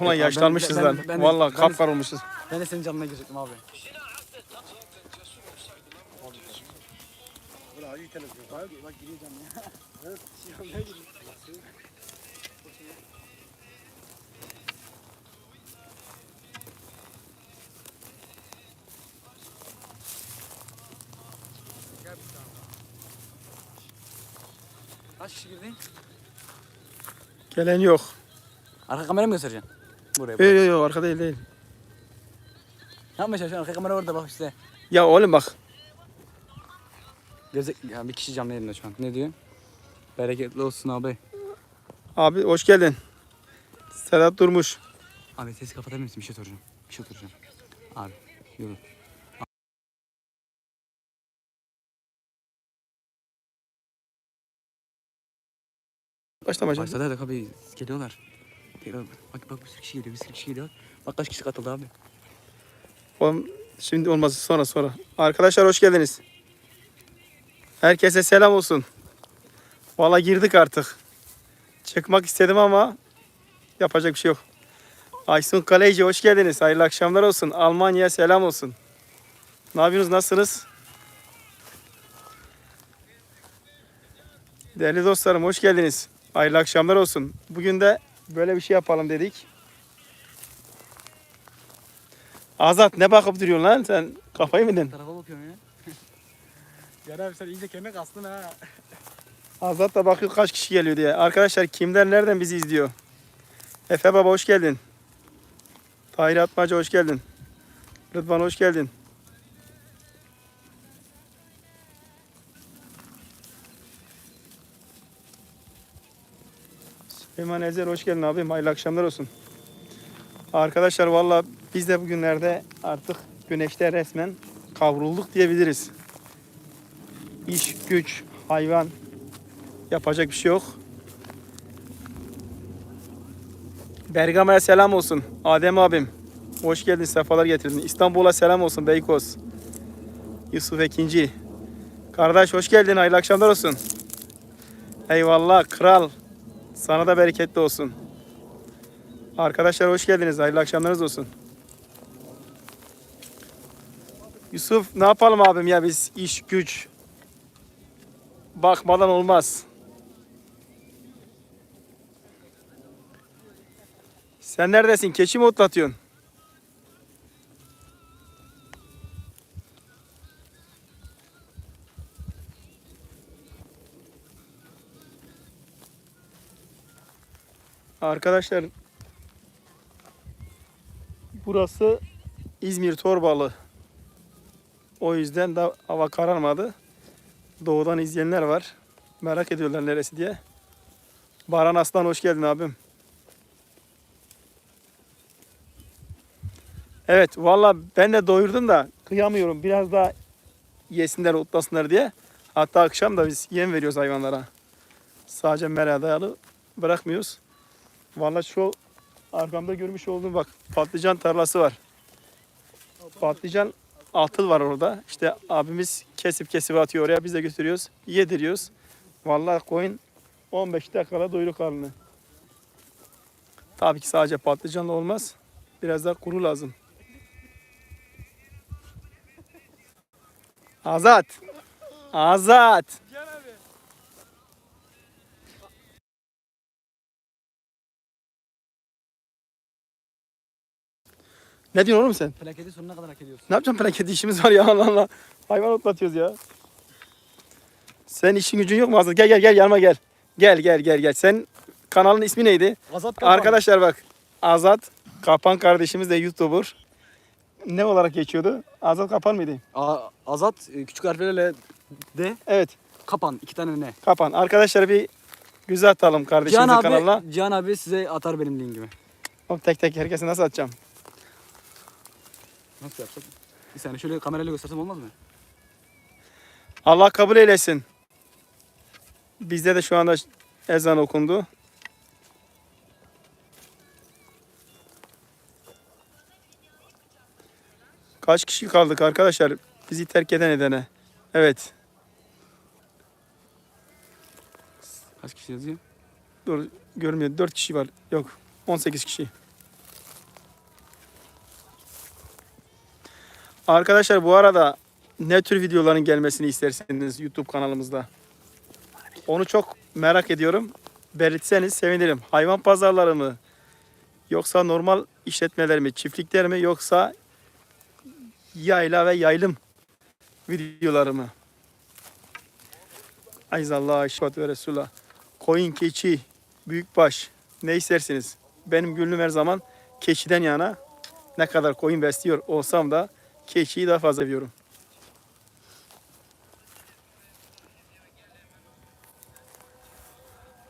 Ulan yaşlanmışız ben- lan. ben- Vallahi ben- kapkar olmuşuz. Ben de senin canına girecektim abi. Kaç kişi girdi? Gelen yok. Arka kamera mı göstereceksin? Buraya. Yok yok yok arka değil değil. Yapmaya çalışıyorsun? Arka kamera orada bak işte. Ya oğlum bak. Gözek ya bir kişi canlı yayında şu an. Ne diyor? Bereketli olsun abi. Abi hoş geldin. Sedat Durmuş. Abi sesi kapatabilir misin? Bir şey soracağım. Bir şey soracağım. Abi yürü. Başlama Başladı abi geliyorlar. Geliyor. Bak bak bir sürü kişi geliyor. Bir sürü kişi geliyor. Bak kaç kişi katıldı abi. Oğlum şimdi olmaz sonra sonra. Arkadaşlar hoş geldiniz. Herkese selam olsun. Valla girdik artık. Çıkmak istedim ama yapacak bir şey yok. Aysun Kaleci hoş geldiniz. Hayırlı akşamlar olsun. Almanya'ya selam olsun. Ne yapıyorsunuz? Nasılsınız? Değerli dostlarım hoş geldiniz. Hayırlı akşamlar olsun. Bugün de böyle bir şey yapalım dedik. Azat ne bakıp duruyorsun lan sen? Kafayı mı yedin? Tarafa bakıyorum ya. Ya abi sen iyice kemik astın ha. Azat da bakıyor kaç kişi geliyor diye. Arkadaşlar kimler nereden bizi izliyor? Efe Baba hoş geldin. Tahir Atmaca hoş geldin. Rıdvan hoş geldin. Süleyman Ezer hoş geldin abim. Hayırlı akşamlar olsun. Arkadaşlar valla biz de bugünlerde artık güneşte resmen kavrulduk diyebiliriz. İş, güç, hayvan, Yapacak bir şey yok. Bergama'ya selam olsun. Adem abim. Hoş geldin, sefalar getirdin. İstanbul'a selam olsun Beykoz. Yusuf Ekinci. Kardeş hoş geldin, hayırlı akşamlar olsun. Eyvallah kral. Sana da bereketli olsun. Arkadaşlar hoş geldiniz, hayırlı akşamlarınız olsun. Yusuf ne yapalım abim ya biz iş güç bakmadan olmaz. Sen neredesin? Keçi mi otlatıyorsun? Arkadaşlar burası İzmir Torbalı. O yüzden de hava kararmadı. Doğudan izleyenler var. Merak ediyorlar neresi diye. Baran Aslan hoş geldin abim. Evet valla ben de doyurdum da kıyamıyorum. Biraz daha yesinler otlasınlar diye. Hatta akşam da biz yem veriyoruz hayvanlara. Sadece mera dayalı bırakmıyoruz. Valla şu arkamda görmüş olduğum bak patlıcan tarlası var. Patlıcan atıl var orada. İşte abimiz kesip kesip atıyor oraya. Biz de götürüyoruz. Yediriyoruz. Vallahi koyun 15 dakikada doyuru karnını. Tabii ki sadece patlıcanla olmaz. Biraz daha kuru lazım. Azat. Azat. Ne diyorsun oğlum sen? Plaketi sonuna kadar hak ediyorsun. Ne yapacağım plaketi işimiz var ya Allah Allah. Hayvan otlatıyoruz ya. Sen işin gücün yok mu Azat? Gel gel gel yanıma gel. Gel gel gel gel. Sen kanalın ismi neydi? Azat Kapan. Arkadaşlar bak. Azat Kapan kardeşimiz de YouTuber. Ne olarak geçiyordu? Azat Kapan mıydı? A- Azat e, küçük harflerle de Evet. kapan iki tane ne? Kapan. Arkadaşlar bir göz atalım kardeşimizin Cihan kanalına. abi, Cihan abi size atar benim linkimi. Hop, tek tek herkese nasıl atacağım? Nasıl yapsak? Bir saniye şöyle kamerayla göstersem olmaz mı? Allah kabul eylesin. Bizde de şu anda ezan okundu. Kaç kişi kaldık arkadaşlar? Bizi terk eden edene. Evet. Kaç kişi yazıyor? Dur görmüyor. 4 kişi var. Yok. 18 kişi. Arkadaşlar bu arada ne tür videoların gelmesini isterseniz YouTube kanalımızda. Onu çok merak ediyorum. Belirtseniz sevinirim. Hayvan pazarları mı? Yoksa normal işletmeler mi? Çiftlikler mi? Yoksa yayla ve yaylım videoları mı? Ayzallah, eşvat ve Resulullah. Koyun, keçi, büyükbaş ne istersiniz? Benim gönlüm her zaman keçiden yana. Ne kadar koyun besliyor olsam da keçiyi daha fazla seviyorum.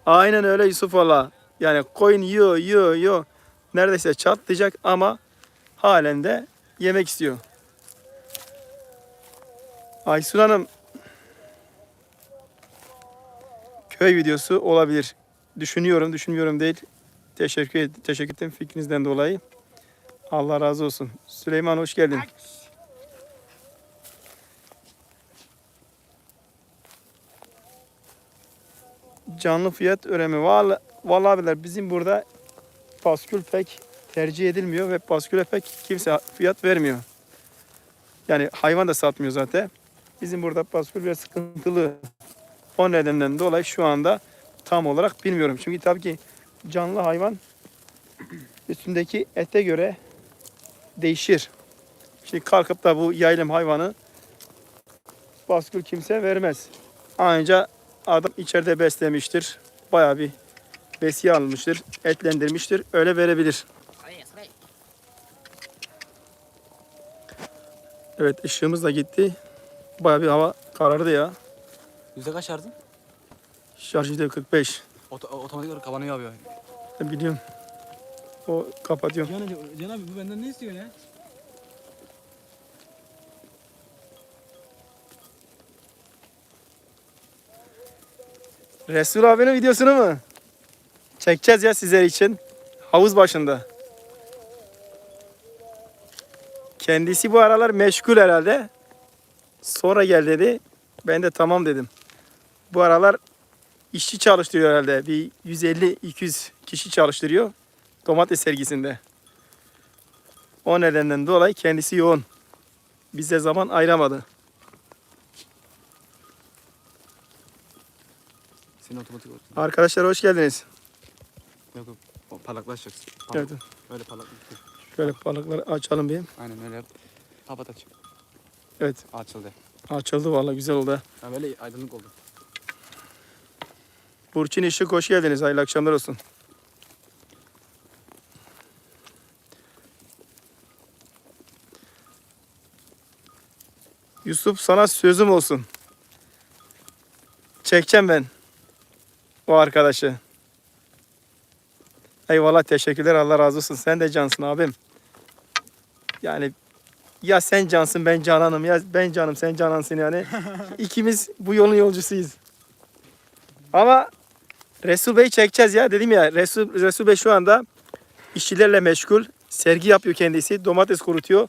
Aynen öyle Yusuf valla. Yani koyun yiyor, yiyor, yiyor. Neredeyse çatlayacak ama halen de yemek istiyor. Aysun Hanım köy videosu olabilir. Düşünüyorum, düşünmüyorum değil. Teşekkür, teşekkür ederim fikrinizden dolayı. Allah razı olsun. Süleyman hoş geldin. Canlı fiyat öğrenimi. Vallahi, vallahi abiler bizim burada paskül pek tercih edilmiyor ve pasküle pek kimse fiyat vermiyor. Yani hayvan da satmıyor zaten. Bizim burada paskül biraz sıkıntılı. O nedenden dolayı şu anda tam olarak bilmiyorum. Çünkü tabii ki canlı hayvan üstündeki ete göre değişir. Şimdi kalkıp da bu yaylım hayvanı baskül kimse vermez. Ancak adam içeride beslemiştir. Bayağı bir besiye almıştır, etlendirmiştir. Öyle verebilir. Evet ışığımız da gitti. Bayağı bir hava karardı ya. Yüzde kaç şarjın? Şarjı da 45. Oto, otomatik olarak kapanıyor abi. Biliyorum. O kapatıyorum. Can, Can abi bu benden ne istiyor ya? Resul abinin videosunu mu? Çekeceğiz ya sizler için. Havuz başında. Kendisi bu aralar meşgul herhalde. Sonra gel dedi. Ben de tamam dedim. Bu aralar işçi çalıştırıyor herhalde. Bir 150-200 kişi çalıştırıyor. Domates sergisinde. O nedenden dolayı kendisi yoğun. Bize zaman ayıramadı. Senin otomatik olarak. Arkadaşlar hoş geldiniz. Yok yok. Parlaklaşacaksın. Evet. Öyle parlak. Şöyle balıkları açalım bir. Aynen öyle. Kapat aç. Evet. Açıldı. Açıldı vallahi güzel oldu. Ha böyle aydınlık oldu. Burçin Işık hoş geldiniz. Hayırlı akşamlar olsun. Yusuf sana sözüm olsun. Çekeceğim ben. O arkadaşı. Eyvallah teşekkürler Allah razı olsun. Sen de cansın abim. Yani ya sen cansın ben cananım ya ben canım sen canansın yani. İkimiz bu yolun yolcusuyuz. Ama Resul Bey çekeceğiz ya dedim ya Resul, Resul Bey şu anda işçilerle meşgul. Sergi yapıyor kendisi. Domates kurutuyor.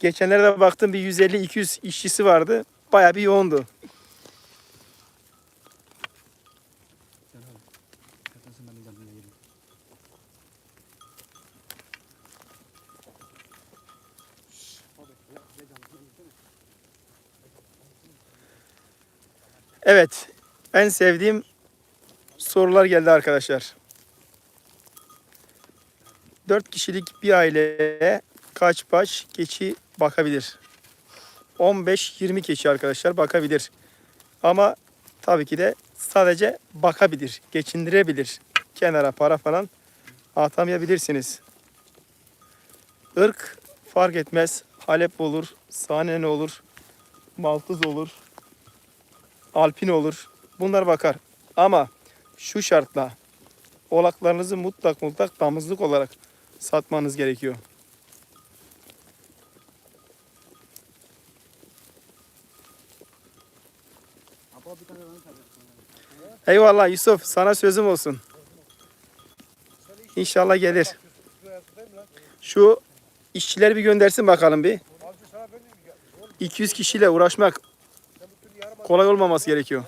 Geçenlerde baktım bir 150-200 işçisi vardı. Bayağı bir yoğundu. Can abi. Zaten sen ben de canlı yerim. Evet. En sevdiğim sorular geldi arkadaşlar. 4 kişilik bir aileye kaç baş keçi bakabilir? 15-20 keçi arkadaşlar bakabilir. Ama tabii ki de sadece bakabilir, geçindirebilir. Kenara para falan atamayabilirsiniz. Irk fark etmez. Halep olur, Sahnen olur, Maltız olur, Alpin olur. Bunlar bakar. Ama şu şartla oğlaklarınızı mutlak mutlak damızlık olarak satmanız gerekiyor. Eyvallah Yusuf sana sözüm olsun. İnşallah gelir. Şu işçileri bir göndersin bakalım bir. 200 kişiyle uğraşmak kolay olmaması gerekiyor.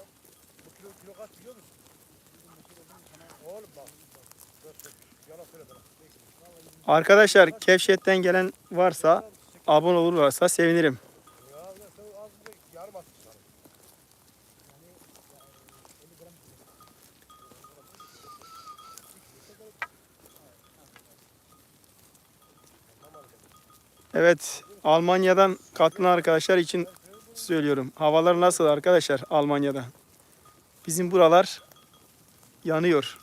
Arkadaşlar Kevşet'ten gelen varsa abone olurlarsa sevinirim. Evet, Almanya'dan katılan arkadaşlar için söylüyorum. Havalar nasıl arkadaşlar Almanya'da? Bizim buralar yanıyor.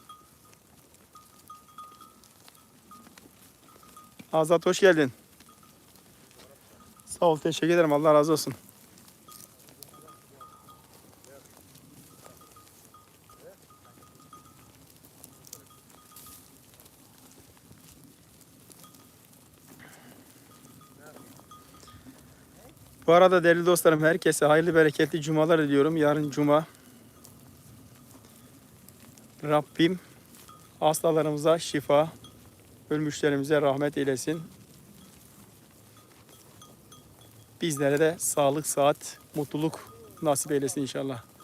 Azat hoş geldin. Sağ ol, teşekkür ederim. Allah razı olsun. Bu arada değerli dostlarım herkese hayırlı bereketli cumalar diliyorum. Yarın cuma. Rabbim hastalarımıza şifa, ölmüşlerimize rahmet eylesin. Bizlere de sağlık, saat, mutluluk nasip eylesin inşallah.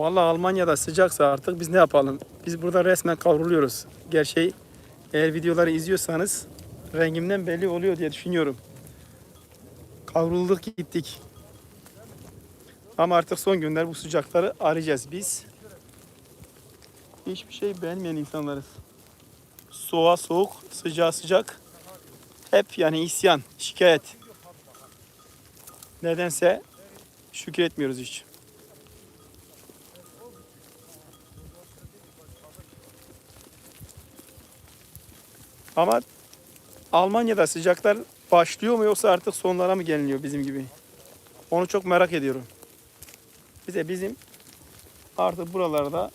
Vallahi Almanya'da sıcaksa artık biz ne yapalım? Biz burada resmen kavruluyoruz. Gerçeği eğer videoları izliyorsanız rengimden belli oluyor diye düşünüyorum. Kavrulduk gittik. Ama artık son günler bu sıcakları arayacağız biz. Hiçbir şey beğenmeyen insanlarız. Soğuğa soğuk, sıcağa sıcak. Hep yani isyan, şikayet. Nedense şükretmiyoruz hiç. Ama Almanya'da sıcaklar başlıyor mu yoksa artık sonlara mı geliniyor bizim gibi? Onu çok merak ediyorum. Bize bizim artık buralarda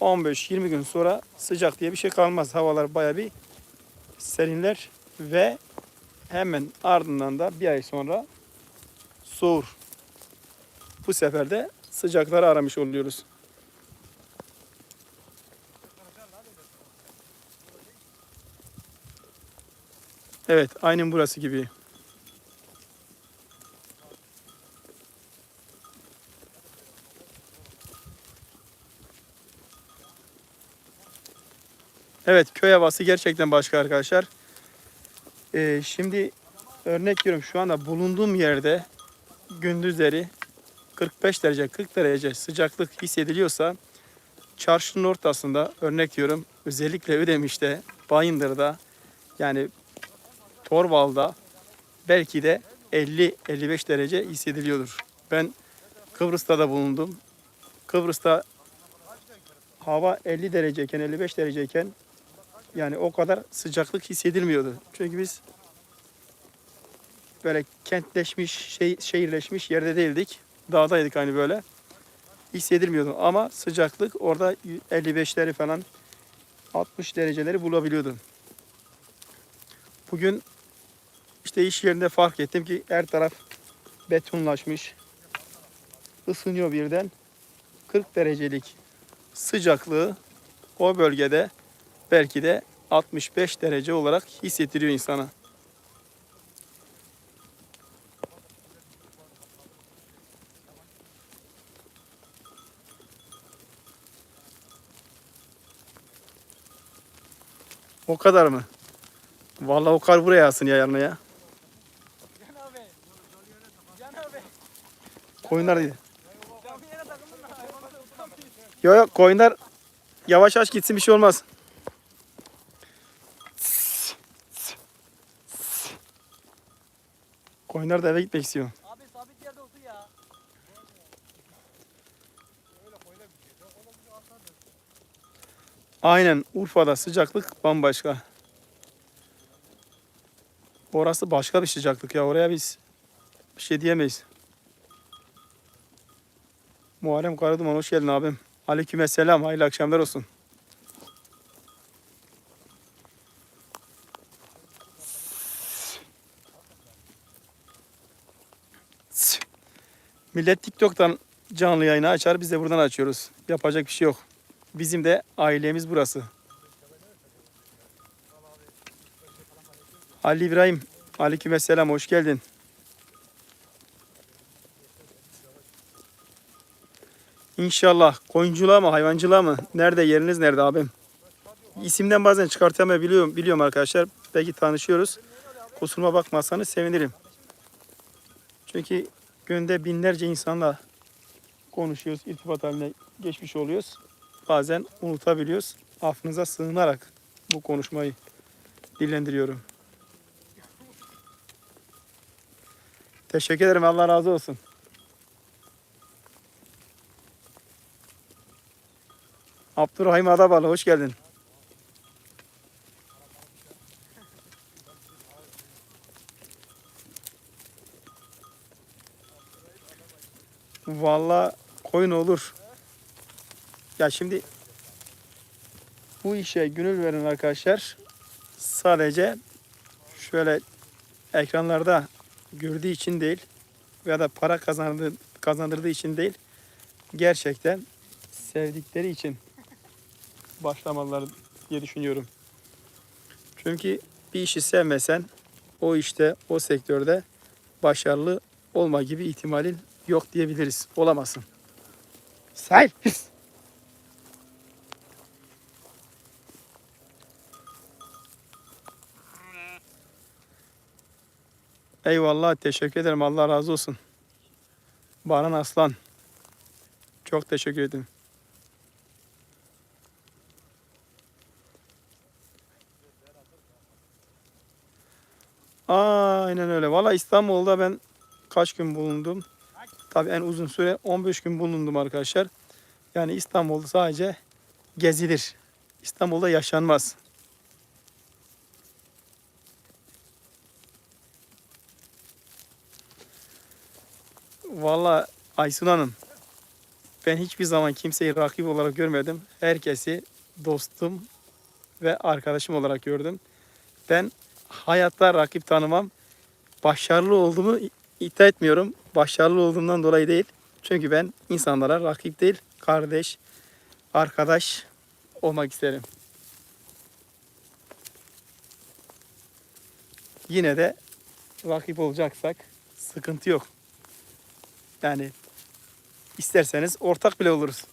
15-20 gün sonra sıcak diye bir şey kalmaz. Havalar baya bir serinler ve hemen ardından da bir ay sonra soğur. Bu sefer de sıcakları aramış oluyoruz. Evet, aynen burası gibi. Evet, köy havası gerçekten başka arkadaşlar. Ee, şimdi örnek veriyorum şu anda bulunduğum yerde gündüzleri 45 derece 40 derece sıcaklık hissediliyorsa çarşının ortasında örnek veriyorum özellikle Ödemiş'te, Bayındır'da yani Torval'da belki de 50-55 derece hissediliyordur. Ben Kıbrıs'ta da bulundum. Kıbrıs'ta hava 50 dereceyken 55 dereceyken yani o kadar sıcaklık hissedilmiyordu. Çünkü biz böyle kentleşmiş, şey, şehirleşmiş yerde değildik. Dağdaydık hani böyle. Hissedilmiyordu ama sıcaklık orada 55'leri falan 60 dereceleri bulabiliyordu. Bugün işte iş yerinde fark ettim ki her taraf betonlaşmış. Isınıyor birden. 40 derecelik sıcaklığı o bölgede belki de 65 derece olarak hissettiriyor insana. O kadar mı? Vallahi o kar buraya alsın ya yarına ya. Can abi. Can abi. Koyunlar değil. Yok yok koyunlar yavaş yavaş gitsin bir şey olmaz. Koyunlar da eve gitmek istiyor. Abi sabit yerde otur ya. Aynen Urfa'da sıcaklık bambaşka. Orası başka bir sıcaklık ya. Oraya biz bir şey diyemeyiz. Muharrem Karaduman hoş geldin abim. Aleykümselam. Hayırlı akşamlar olsun. Millet TikTok'tan canlı yayını açar. Biz de buradan açıyoruz. Yapacak bir şey yok. Bizim de ailemiz burası. Ali İbrahim, aleykümselam, hoş geldin. İnşallah. Koyunculuğa mı, hayvancılığa mı? Nerede, yeriniz nerede abim? İsimden bazen çıkartamayabiliyorum biliyorum arkadaşlar. Belki tanışıyoruz. Kusuruma bakmazsanız sevinirim. Çünkü günde binlerce insanla konuşuyoruz, irtibat haline geçmiş oluyoruz. Bazen unutabiliyoruz. Affınıza sığınarak bu konuşmayı dillendiriyorum. Teşekkür ederim. Allah razı olsun. Abdurrahim Adabalı hoş geldin. Vallahi koyun olur. Ya şimdi bu işe gönül verin arkadaşlar. Sadece şöyle ekranlarda gördüğü için değil veya da para kazandığı, kazandırdığı için değil. Gerçekten sevdikleri için başlamalılar diye düşünüyorum. Çünkü bir işi sevmesen o işte, o sektörde başarılı olma gibi ihtimalin yok diyebiliriz. Olamazsın. Say. Eyvallah teşekkür ederim. Allah razı olsun. Baran Aslan. Çok teşekkür ederim. Valla İstanbul'da ben kaç gün bulundum? Tabii en uzun süre 15 gün bulundum arkadaşlar. Yani İstanbul'da sadece gezilir. İstanbul'da yaşanmaz. Valla Aysun Hanım ben hiçbir zaman kimseyi rakip olarak görmedim. Herkesi dostum ve arkadaşım olarak gördüm. Ben hayatta rakip tanımam. Başarılı olduğumu iddia etmiyorum. Başarılı olduğumdan dolayı değil. Çünkü ben insanlara rakip değil, kardeş, arkadaş olmak isterim. Yine de rakip olacaksak sıkıntı yok. Yani isterseniz ortak bile oluruz.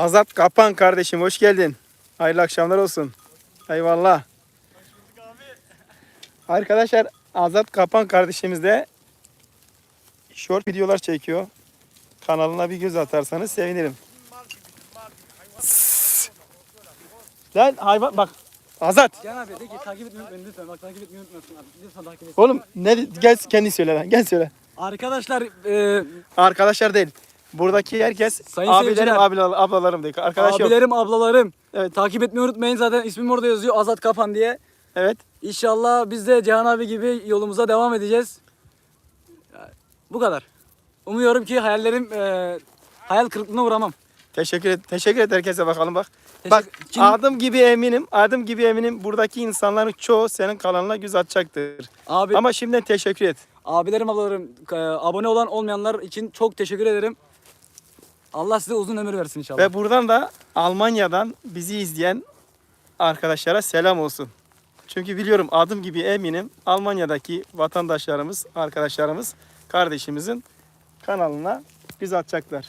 Azat Kapan kardeşim hoş geldin. Hayırlı akşamlar olsun. Eyvallah. Arkadaşlar Azat Kapan kardeşimiz de short videolar çekiyor. Kanalına bir göz atarsanız sevinirim. Lan hayvan bak Azat. Can abi de ki takip etmeyi unutmayın lütfen. Bak takip etmeyi unutmasın abi. Lütfen takip et. Oğlum ne gel kendi söyle lan. Gel söyle. Arkadaşlar e, Arkadaşlar değil. Buradaki herkes Sayın abilerim, seyirciler. abiler, ablalarım değil. Arkadaş yok. abilerim, ablalarım. Evet. Takip etmeyi unutmayın zaten ismim orada yazıyor Azat Kapan diye. Evet. İnşallah biz de Cihan abi gibi yolumuza devam edeceğiz. Bu kadar. Umuyorum ki hayallerim e, hayal kırıklığına uğramam. Teşekkür et. Teşekkür et herkese bakalım bak. Teşekkür- Bak Kim- adım gibi eminim. Adım gibi eminim buradaki insanların çoğu senin kanalına göz atacaktır. Abi Ama şimdiden teşekkür et. abilerim, ablalarım, e, abone olan olmayanlar için çok teşekkür ederim. Allah size uzun ömür versin inşallah. Ve buradan da Almanya'dan bizi izleyen arkadaşlara selam olsun. Çünkü biliyorum adım gibi eminim Almanya'daki vatandaşlarımız, arkadaşlarımız, kardeşimizin kanalına göz atacaklar.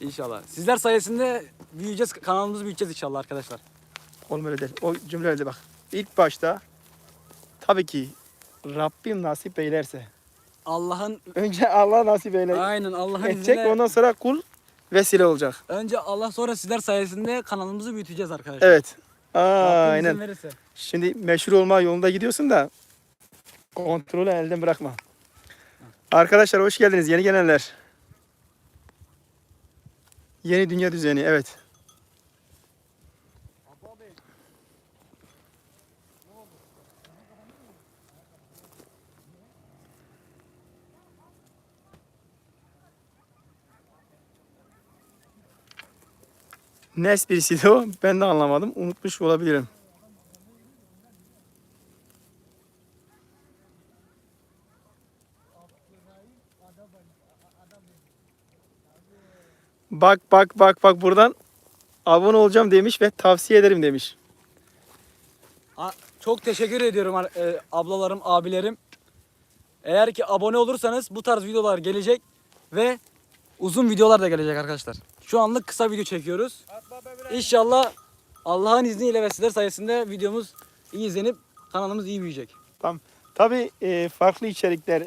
İnşallah. Sizler sayesinde büyüyeceğiz, kanalımızı büyüteceğiz inşallah arkadaşlar. Oğlum öyle değil. O cümleleri de bak. İlk başta tabii ki Rabbim nasip eylerse. Allah'ın Önce Allah nasip eyler. aynen Allah'ın edecek izniyle ondan sonra kul vesile olacak. önce Allah sonra sizler sayesinde kanalımızı büyüteceğiz arkadaşlar. Evet. Rabbim izin Aynen. verirse. Şimdi meşhur olma yolunda gidiyorsun da kontrolü elden bırakma. Arkadaşlar hoş geldiniz yeni gelenler. Yeni dünya düzeni evet. Ne esprisiydi o? Ben de anlamadım. Unutmuş olabilirim. Bak bak bak bak buradan abone olacağım demiş ve tavsiye ederim demiş. Çok teşekkür ediyorum ar- e, ablalarım, abilerim. Eğer ki abone olursanız bu tarz videolar gelecek ve uzun videolar da gelecek arkadaşlar. Şu anlık kısa video çekiyoruz. İnşallah Allah'ın izniyle ve sizler sayesinde videomuz iyi izlenip kanalımız iyi büyüyecek. Tamam. Tabii e, farklı içerikler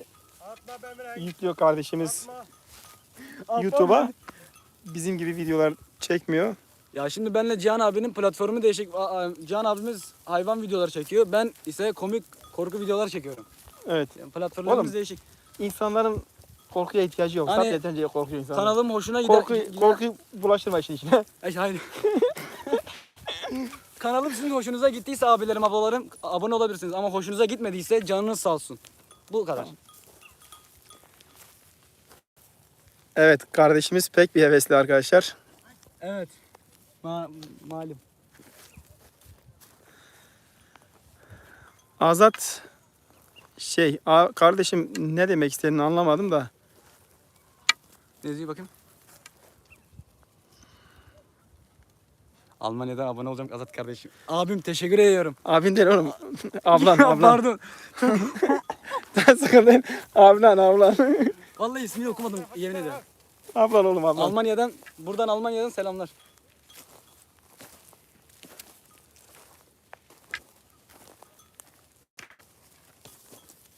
yüklüyor kardeşimiz YouTube'a. Bizim gibi videolar çekmiyor. Ya şimdi benle Cihan abinin platformu değişik. Cihan abimiz hayvan videoları çekiyor. Ben ise komik korku videolar çekiyorum. Evet. Yani platformlarımız Oğlum, değişik. İnsanların korkuya ihtiyacı yok. Hani Zaten yeterince korkuyor insanlar. Kanalım hoşuna gider. Korku, gider- korkuyu bulaştırma işin içine. Ay, hayır. Kanalım sizin hoşunuza gittiyse abilerim, ablalarım abone olabilirsiniz. Ama hoşunuza gitmediyse canınız sağ olsun. Bu kadar. Evet kardeşimiz pek bir hevesli arkadaşlar. Evet. Ma malum. Azat şey kardeşim ne demek istediğini anlamadım da. Yazıyor bakayım? Almanya'dan abone olacağım Azat kardeşim. Abim teşekkür ediyorum. Abin değil oğlum. ablan ablan. Pardon. Sıkıntı Ablan ablan. Vallahi ismini okumadım yemin ederim. ablan oğlum ablan. Almanya'dan buradan Almanya'dan selamlar.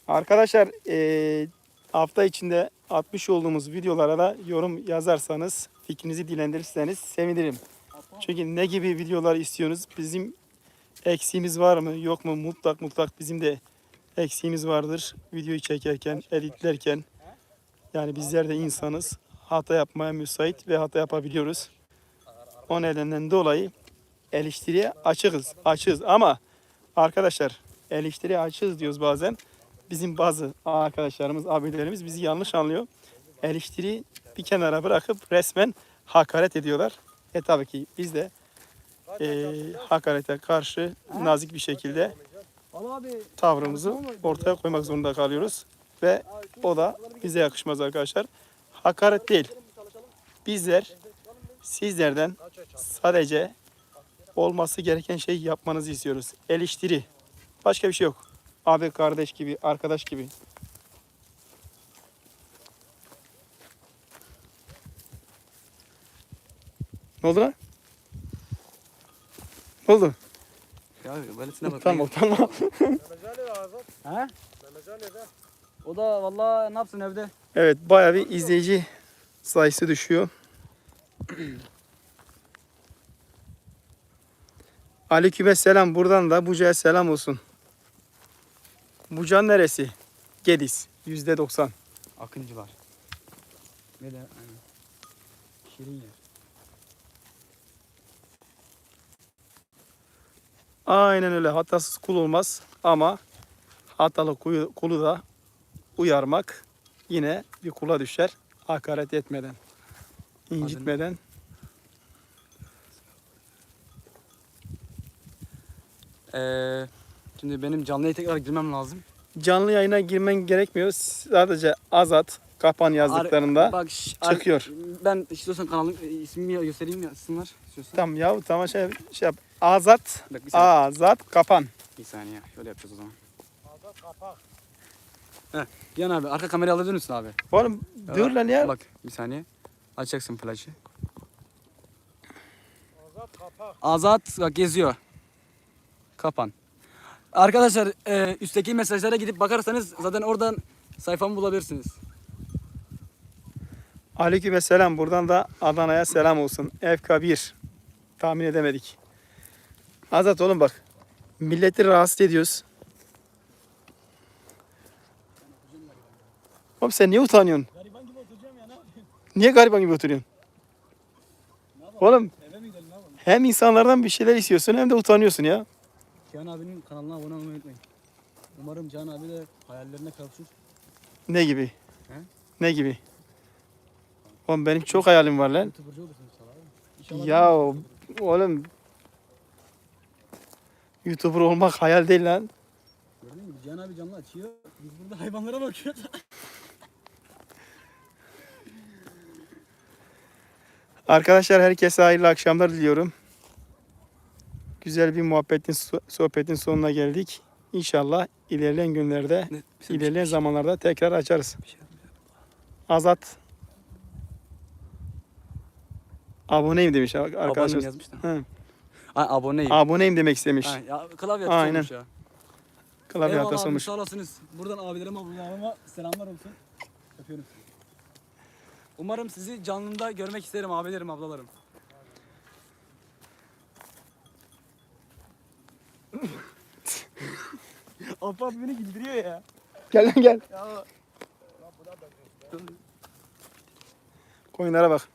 Arkadaşlar eee, hafta içinde atmış olduğumuz videolara da yorum yazarsanız, fikrinizi dilendirirseniz sevinirim. Çünkü ne gibi videolar istiyorsunuz? Bizim eksiğimiz var mı yok mu? Mutlak mutlak bizim de eksiğimiz vardır. Videoyu çekerken, editlerken. Yani bizler de insanız. Hata yapmaya müsait ve hata yapabiliyoruz. O nedenden dolayı eleştiriye açığız. Açığız ama arkadaşlar eleştiriye açığız diyoruz bazen bizim bazı arkadaşlarımız, abilerimiz bizi yanlış anlıyor. Eleştiri bir kenara bırakıp resmen hakaret ediyorlar. E tabii ki biz de e, hakarete karşı nazik bir şekilde tavrımızı ortaya koymak zorunda kalıyoruz. Ve o da bize yakışmaz arkadaşlar. Hakaret değil. Bizler sizlerden sadece olması gereken şeyi yapmanızı istiyoruz. Eleştiri. Başka bir şey yok. Abi kardeş gibi, arkadaş gibi. Ne oldu lan? Ne oldu? ya böylesine bak. Utanma utanma. Ha? O da vallahi ne yapsın evde? Evet bayağı bir izleyici sayısı düşüyor. Aleyküm selam buradan da Buca'ya selam olsun. Buca neresi? Gediz. Yüzde doksan. Akıncılar. Ne de aynen. Şirin yer. Aynen öyle hatasız kul olmaz ama hatalı kulu da uyarmak yine bir kula düşer. Hakaret etmeden, incitmeden. Ee, şimdi benim canlıya tekrar girmem lazım. Canlı yayına girmen gerekmiyor. Sadece azat kapan yazdıklarında Ar- bak, şş, ar- çıkıyor. ben istiyorsan kanalım e, ismimi göstereyim yazsınlar. İstiyorsan. Tamam ya tamam şey, şey yap. Azat, Bak, bir saniye. azat kapan. Bir saniye. Şöyle yapacağız o zaman. Heh, Yan abi arka kamerayı alabilir misin abi? Oğlum dur lan ya. Bak bir saniye. Açacaksın flaşı. Azat bak geziyor. Kapan. Arkadaşlar e, üstteki mesajlara gidip bakarsanız zaten oradan sayfamı bulabilirsiniz. Aleyküm selam. Buradan da Adana'ya selam olsun. FK1. Tahmin edemedik. Azat oğlum bak. Milleti rahatsız ediyoruz. Oğlum sen niye utanıyorsun? Gariban gibi oturacağım ya ne? Niye gariban gibi oturuyorsun? Oğlum hem insanlardan bir şeyler istiyorsun hem de utanıyorsun ya. Cihan abinin kanalına abone olmayı unutmayın. Umarım Cihan abi de hayallerine kavuşur. Ne gibi? He? Ne gibi? Oğlum benim çok hayalim var lan. Olursun. İnşallah Ya oğlum YouTuber olmak hayal değil lan. Gördün mü? Cihan abi canlı açıyor. Biz burada hayvanlara bakıyoruz. Arkadaşlar herkese hayırlı akşamlar diliyorum. Güzel bir muhabbetin, so- sohbetin sonuna geldik. İnşallah ilerleyen günlerde, Ne? ilerleyen zamanlarda tekrar açarız. Şey Azat aboneyim demiş Abonem yazmış da. Hı. Ha, aboneyim. Aboneyim demek istemiş. Ha, ya, klavye Aynen. ya. Klavye Eyvallah hatası abi, olmuş. Sağ olasınız. Buradan abilerime ablalarıma selamlar olsun. Öpüyorum. Umarım sizi canlıda görmek isterim abilerim ablalarım. Apat beni güldürüyor ya. Gel lan gel. Ya Koyunlara bak.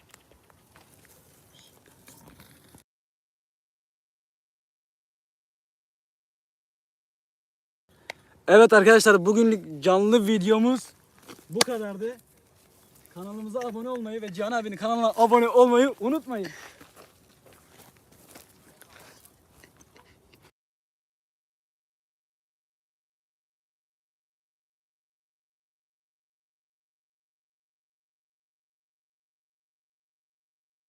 Evet arkadaşlar bugünlük canlı videomuz bu kadardı. Kanalımıza abone olmayı ve Cihan abinin kanalına abone olmayı unutmayın.